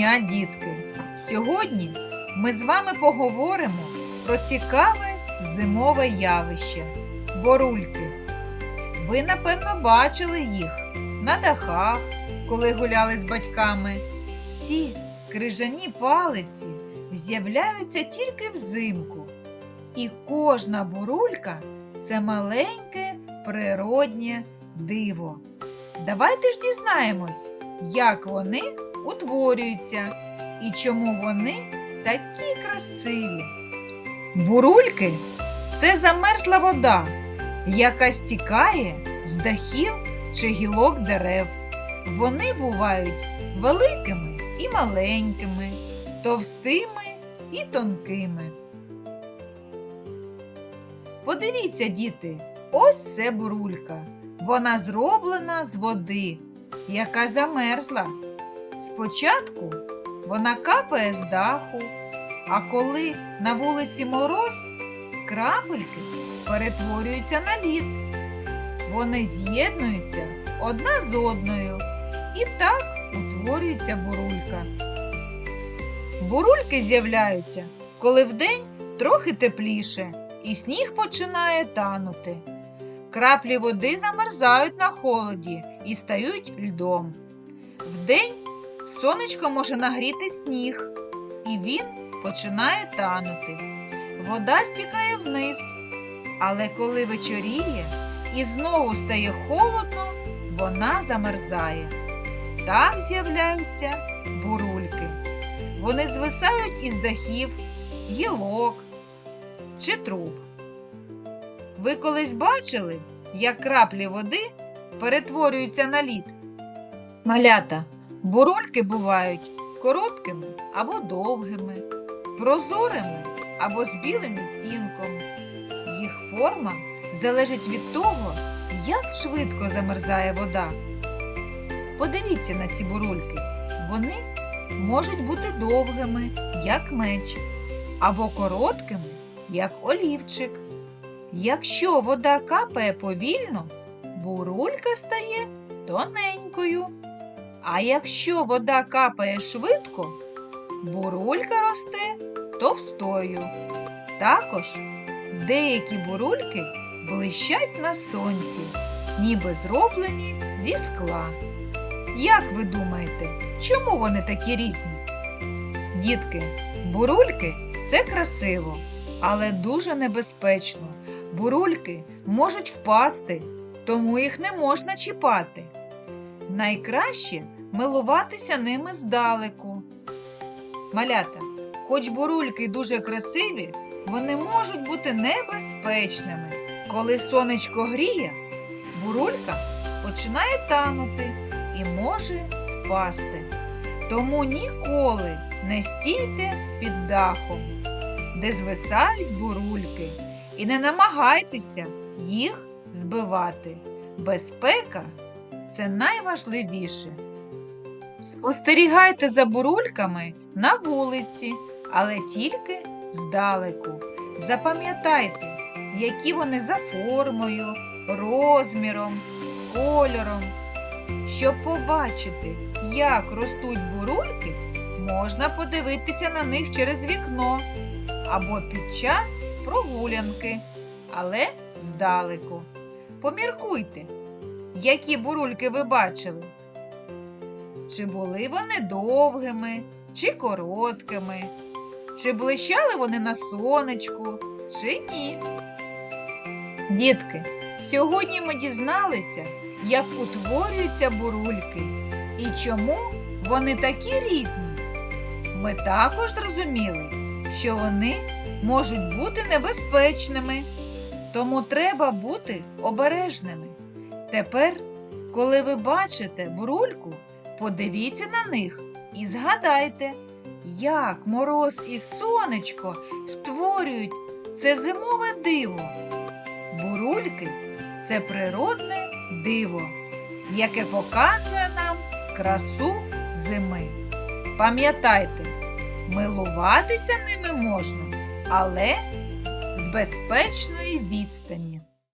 дня, дітки! Сьогодні ми з вами поговоримо про цікаве зимове явище борульки. Ви, напевно, бачили їх на дахах, коли гуляли з батьками. Ці крижані палиці з'являються тільки взимку. І кожна бурулька це маленьке природнє диво. Давайте ж дізнаємось, як вони утворюються і чому вони такі красиві. Бурульки це замерзла вода, яка стікає з дахів чи гілок дерев. Вони бувають великими і маленькими, товстими і тонкими. Подивіться, діти, ось це бурулька. Вона зроблена з води, яка замерзла. Спочатку вона капає з даху, а коли на вулиці мороз, крапельки перетворюються на лід. Вони з'єднуються одна з одною, і так утворюється бурулька. Бурульки з'являються, коли вдень трохи тепліше, і сніг починає танути. Краплі води замерзають на холоді і стають льдом. Вдень сонечко може нагріти сніг, і він починає танути. Вода стікає вниз, але коли вечоріє і знову стає холодно, вона замерзає. Так з'являються бурульки. Вони звисають із дахів, гілок чи труб. Ви колись бачили, як краплі води перетворюються на лід? Малята, бурульки бувають короткими або довгими, прозорими або з білим відтінком. Їх форма залежить від того, як швидко замерзає вода. Подивіться на ці бурульки. Вони можуть бути довгими, як меч, або короткими, як олівчик. Якщо вода капає повільно, бурулька стає тоненькою. А якщо вода капає швидко, бурулька росте товстою. Також деякі бурульки блищать на сонці, ніби зроблені зі скла. Як ви думаєте, чому вони такі різні? Дітки, бурульки це красиво, але дуже небезпечно. Бурульки можуть впасти, тому їх не можна чіпати. Найкраще милуватися ними здалеку. Малята, хоч бурульки дуже красиві, вони можуть бути небезпечними. Коли сонечко гріє, бурулька починає танути і може впасти. Тому ніколи не стійте під дахом, де звисають бурульки, і не намагайтеся їх збивати. Безпека це найважливіше. Спостерігайте за бурульками на вулиці, але тільки здалеку. Запам'ятайте, які вони за формою, розміром, кольором. Щоб побачити, як ростуть бурульки, можна подивитися на них через вікно або під час прогулянки, але здалеку. Поміркуйте, які бурульки ви бачили. Чи були вони довгими, чи короткими, чи блищали вони на сонечку, чи ні. Дітки, сьогодні ми дізналися, як утворюються бурульки і чому вони такі різні. Ми також зрозуміли, що вони можуть бути небезпечними, тому треба бути обережними. Тепер, коли ви бачите бурульку, подивіться на них і згадайте, як мороз і сонечко створюють це зимове диво. Бурульки це природне диво, яке показує нам красу зими. Пам'ятайте, милуватися ними можна, але з безпечної відстані.